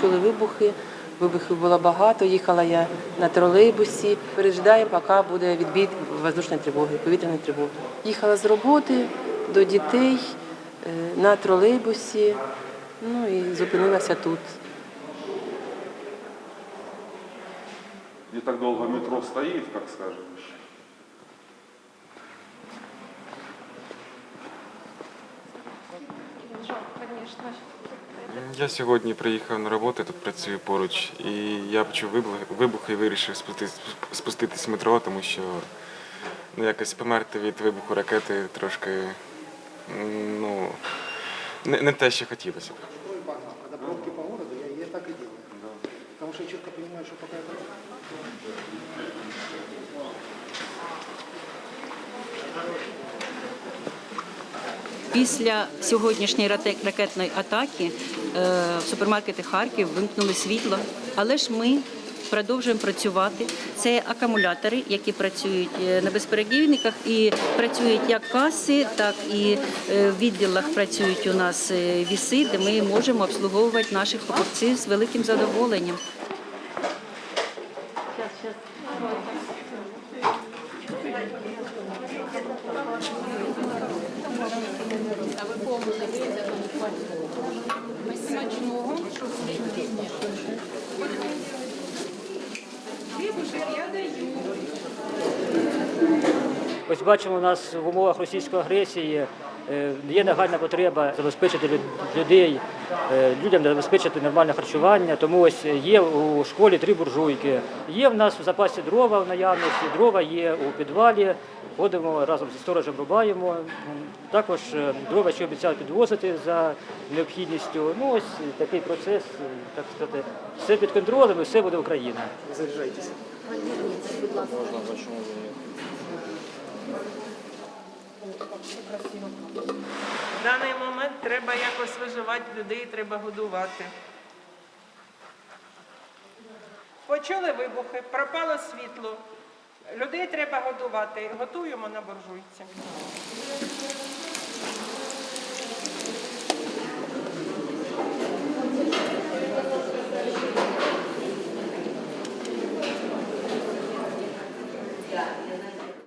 чули вибухи. Вибухів було багато. Їхала я на тролейбусі. Пережидаю, поки буде відбій воздушної тривоги, повітряної тривоги. Їхала з роботи до дітей е, на тролейбусі. Ну і зупинилася тут. Не так долго метро стоит, как скажем. Я сьогодні приїхав на роботу, тут працюю поруч, і я почув вибух, і вирішив спуститись, спуститись з метро, тому що ну, якось померти від вибуху ракети трошки ну, не, не те, що хотілося б. Пробки по городу, я, так делаю. Я. Після сьогоднішньої ракетної атаки в супермаркети Харків вимкнули світло, але ж ми продовжуємо працювати. Це акумулятори, які працюють е, на безперебійниках і працюють як каси, так і е, в відділах працюють у нас е, віси, де ми можемо обслуговувати наших покупців з великим задоволенням. Ось бачимо, нас в умовах російської агресії є нагальна потреба забезпечити людей, е, людям забезпечити нормальне харчування. Тому ось є у школі три буржуйки. Є в нас в запасі дрова в наявності, дрова є у підвалі. Ходимо разом зі сторожем, рубаємо. Також е, дрова, що обіцяли підвозити за необхідністю. Ну ось такий процес, е, так сказати, все під контролем і все буде Україна. Не заряжайтесь. В даний момент треба якось виживати, людей треба годувати. Почули вибухи, пропало світло. Людей треба годувати. Готуємо на буржуйці.